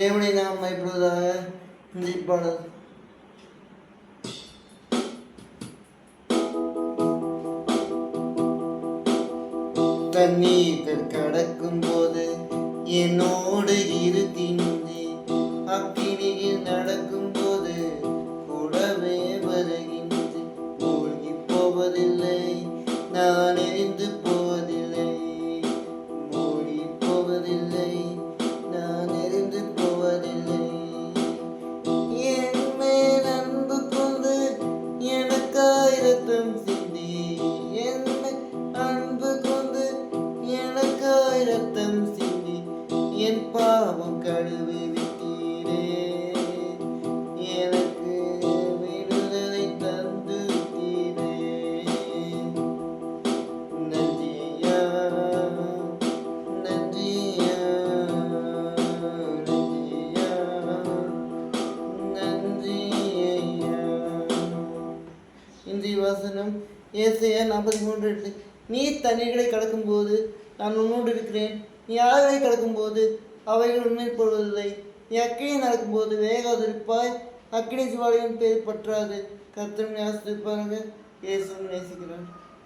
தேவனை நாம் மைப்படுவதாக இந்த பாடல் தண்ணீர்கள் கடக்கும் போது என்னோடு இருக்கின்றே அக்கினியில் ரத்தம் சிந்தி என் பாவம் கழுவி விட்டீரே. எனக்கு விடுதலை தந்து விட்டீரே. நன்றியா நன்றியா நன்றியா நன்றி ஐயா இன்றைய வசனம் ஏசையா நாற்பத்தி மூன்று எட்டு நீர் தண்ணீர்களை கடக்கும்போது நான் உன்னோடு இருக்கிறேன். நீ ஆறுகளை கடக்கும்போது அவைகள் உண்மையில் போடுவதில்லை. நீ அக்கினி நடக்கும்போது வேகாதிருப்பாய் அக்கினி ஜுவாலையின் பேர் பற்றாது. கர்த்தரும் ஆசிரிப்பாங்க இயேசுவும் நேசிக்கிறான்